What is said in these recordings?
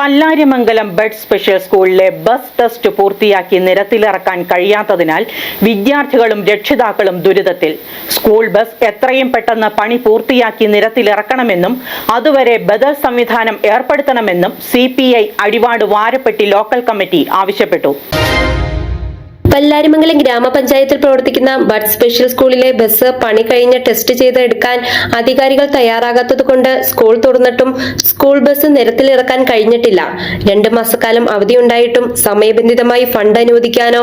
Pallarimangalam bud special സ്കൂളിലെ bus test പൂർത്തിയാക്കി നിരത്തിലിറക്കാൻ കഴിയാത്തതിനാൽ വിദ്യാർത്ഥികളും രക്ഷിതാക്കളും ദുരിതത്തിൽ. സ്കൂൾ ബസ് എത്രയും പെട്ടെന്ന് പണി പൂർത്തിയാക്കി നിരത്തിലിറക്കണമെന്നും അതുവരെ ബദൽ സംവിധാനം ഏർപ്പെടുത്തണമെന്നും C Adivad Varappetty local committee ആവശ്യപ്പെട്ടു. പല്ലാരിമംഗലം ഗ്രാമപഞ്ചായത്തിൽ പ്രവർത്തിക്കുന്ന ബഡ് സ്പെഷ്യൽ സ്കൂളിലെ ബസ് പണി കഴിഞ്ഞ് ടെസ്റ്റ് ചെയ്ത് എടുക്കാൻ അധികാരികൾ തയ്യാറാകാത്തതുകൊണ്ട് സ്കൂൾ തുറന്നിട്ടും സ്കൂൾ ബസ് നിരത്തിലിറക്കാൻ കഴിഞ്ഞിട്ടില്ല. രണ്ട് മാസക്കാലം അവധിയുണ്ടായിട്ടും സമയബന്ധിതമായി ഫണ്ട് അനുവദിക്കാനോ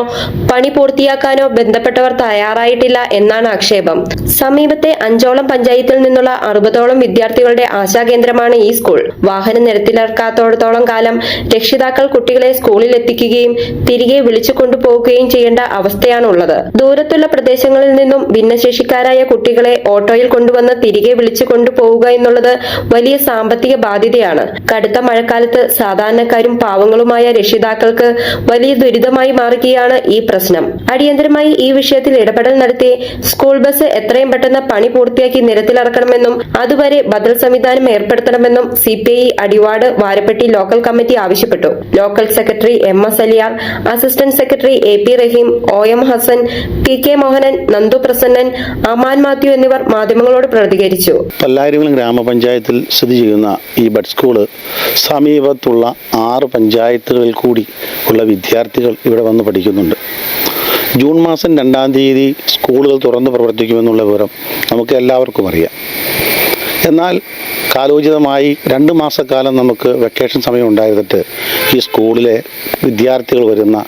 പണി പൂർത്തിയാക്കാനോ ബന്ധപ്പെട്ടവർ തയ്യാറായിട്ടില്ല എന്നാണ് ആക്ഷേപം. സമീപത്തെ അഞ്ചോളം പഞ്ചായത്തിൽ നിന്നുള്ള അറുപതോളം വിദ്യാർത്ഥികളുടെ ആശാകേന്ദ്രമാണ് ഈ സ്കൂൾ. വാഹനം നിരത്തിലിറക്കാത്തോടത്തോളം കാലം രക്ഷിതാക്കൾ കുട്ടികളെ സ്കൂളിൽ എത്തിക്കുകയും തിരികെ വിളിച്ചു കൊണ്ടുപോവുകയും ചെയ്യേണ്ട അവസ്ഥയാണുള്ളത്. ദൂരത്തുള്ള പ്രദേശങ്ങളിൽ നിന്നും ഭിന്നശേഷിക്കാരായ കുട്ടികളെ ഓട്ടോയിൽ കൊണ്ടുവന്ന് തിരികെ വിളിച്ചു കൊണ്ടുപോവുക എന്നുള്ളത് വലിയ സാമ്പത്തിക ബാധ്യതയാണ്. കടുത്ത മഴക്കാലത്ത് സാധാരണക്കാരും പാവങ്ങളുമായ രക്ഷിതാക്കൾക്ക് വലിയ ദുരിതമായി മാറുകയാണ് ഈ പ്രശ്നം. അടിയന്തരമായി ഈ വിഷയത്തിൽ ഇടപെടൽ നടത്തി സ്കൂൾ ബസ് എത്രയും പെട്ടെന്ന് പണി പൂർത്തിയാക്കി നിരത്തിലിറക്കണമെന്നും അതുവരെ ബദൽ സംവിധാനം ഏർപ്പെടുത്തണമെന്നും C P I Adivad Varappetty local committee ആവശ്യപ്പെട്ടു. Local secretary M S Aliyar assistant secretary A P Raheem O M Hasan P K Mohanan Nandu Prasannan Aman Mathew എന്നിവർ മാധ്യമങ്ങളോട് പ്രതികരിച്ചു. പല്ലായിരങ്ങളും ഗ്രാമപഞ്ചായത്തിൽ സ്ഥിതി ചെയ്യുന്ന ഈ ബഡ് സ്കൂൾ സമീപത്തുള്ള ആറ് പഞ്ചായത്തുകളിൽ കൂടി ഉള്ള വിദ്യാർത്ഥികൾ ഇവിടെ വന്ന് പഠിക്കുന്നുണ്ട്. ജൂൺ മാസം രണ്ടാം തീയതി സ്കൂളുകൾ തുറന്ന് പ്രവർത്തിക്കുമെന്നുള്ള വിവരം നമുക്ക് എല്ലാവർക്കും അറിയാം. എന്നാൽ കാലോചിതമായി രണ്ട് മാസക്കാലം നമുക്ക് വെക്കേഷൻ സമയം ഉണ്ടായിരുന്നിട്ട് ഈ സ്കൂളിലെ വിദ്യാർത്ഥികൾ വരുന്ന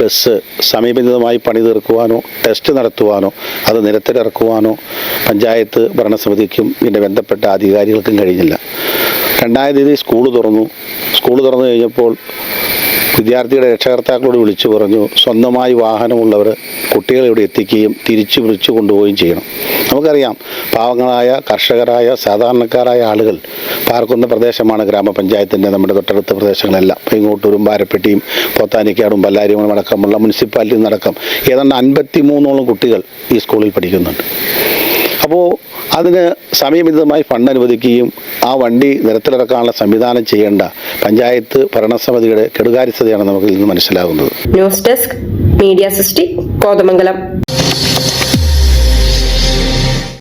ബസ് സമയബന്ധിതമായി പണി തീർക്കുവാനോ ടെസ്റ്റ് നടത്തുവാനോ അത് നിരത്തിലിറക്കുവാനോ പഞ്ചായത്ത് ഭരണസമിതിക്കും ഇതിന്റെ ബന്ധപ്പെട്ട അധികാരികൾക്കും കഴിഞ്ഞില്ല. രണ്ടാം തീയതി സ്കൂൾ തുറന്നു. സ്കൂൾ തുറന്നു കഴിഞ്ഞപ്പോൾ വിദ്യാർത്ഥിയുടെ രക്ഷകർത്താക്കളോട് വിളിച്ചു പറഞ്ഞു സ്വന്തമായി വാഹനമുള്ളവർ കുട്ടികളെ ഇവിടെ എത്തിക്കുകയും തിരിച്ചു വിളിച്ചു കൊണ്ടുപോവുകയും ചെയ്യണം. നമുക്കറിയാം പാവങ്ങളായ കർഷകരായ സാധാരണക്കാരായ ആളുകൾ പാർക്കുന്ന പ്രദേശമാണ് ഗ്രാമപഞ്ചായത്തിന്റെ നമ്മുടെ തൊട്ടടുത്ത പ്രദേശങ്ങളെല്ലാം. പൈങ്ങോട്ടൂരും പാരപ്പെട്ടിയും പോത്താനിക്കാടും ബല്ലാരിയും അടക്കമുള്ള മുനിസിപ്പാലിറ്റി നടക്കം ഏതാണ്ട് അൻപത്തി മൂന്നോളം കുട്ടികൾ ഈ സ്കൂളിൽ പഠിക്കുന്നുണ്ട്. അപ്പോൾ അതിന് സമയമിതമായി ഫണ്ട് അനുവദിക്കുകയും ആ വണ്ടി നിരത്തിലിറക്കാനുള്ള സംവിധാനം ചെയ്യേണ്ട പഞ്ചായത്ത് ഭരണസമിതിയുടെ കെടുകാര്യസ്ഥതയാണ് നമുക്ക് ഇന്ന് മനസ്സിലാകുന്നത് news desk media city Kothamangalam